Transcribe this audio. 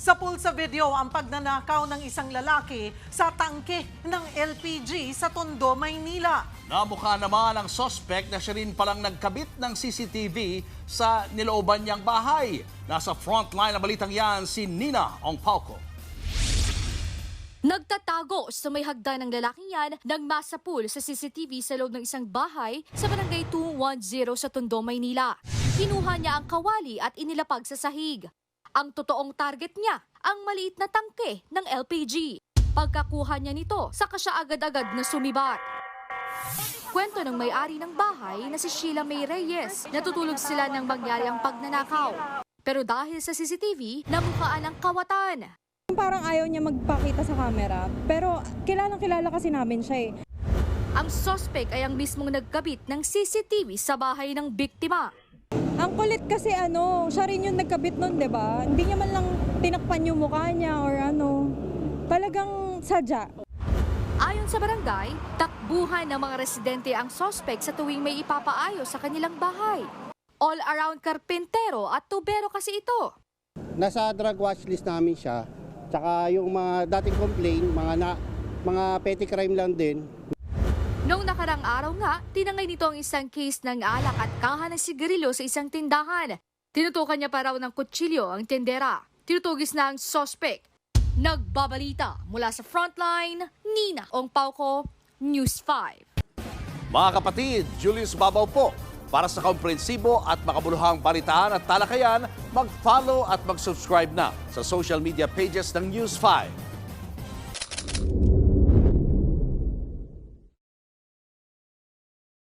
Sa pulsa video ang pagnanakaw ng isang lalaki sa tangke ng LPG sa Tondo, Maynila. Namukha naman ang sospek na siya rin palang nagkabit ng CCTV sa nilooban niyang bahay. Nasa frontline na balitang yan si Nina Ongpauco. Nagtatago sa may hagdan ng lalaking yan nang masapul sa CCTV sa loob ng isang bahay sa barangay 210 sa Tondo, Maynila. Kinuha niya ang kawali at inilapag sa sahig. Ang totoong target niya, ang maliit na tangke ng LPG. Pagkakuha niya nito, saka siya agad-agad na sumibat. Kwento ng may-ari ng bahay na si Sheila May Reyes, natutulog sila nang mangyari ang pagnanakaw. Pero dahil sa CCTV, namukhaan ang kawatan. Parang ayaw niya magpakita sa camera. Pero kilalang kilala kasi namin siya eh. Ang suspect ay ang mismong nagkabit ng CCTV sa bahay ng biktima. Ang kulit kasi ano, siya rin yung nagkabit nun, di ba? Hindi niya man lang tinakpan yung mukha niya or ano. Talagang sadya. Ayon sa barangay, takbuhan ng mga residente ang suspect sa tuwing may ipapaayos sa kanilang bahay. All-around karpentero at tubero kasi ito. nasa drug watch list namin siya. Tsaka yung mga dating complaint, mga na, mga petty crime lang din. Noong nakarang araw nga, tinangay nito ang isang case ng alak at kaha ng sigarilyo sa isang tindahan. Tinutukan niya pa raw ng kutsilyo ang tendera. Tinutugis na ang suspect. Nagbabalita mula sa frontline, Nina Ongpauco, News 5. Mga kapatid, Julius Babaw po. Para sa komprensibo at makabuluhang balitaan at talakayan, mag-follow at mag-subscribe na sa social media pages ng News 5.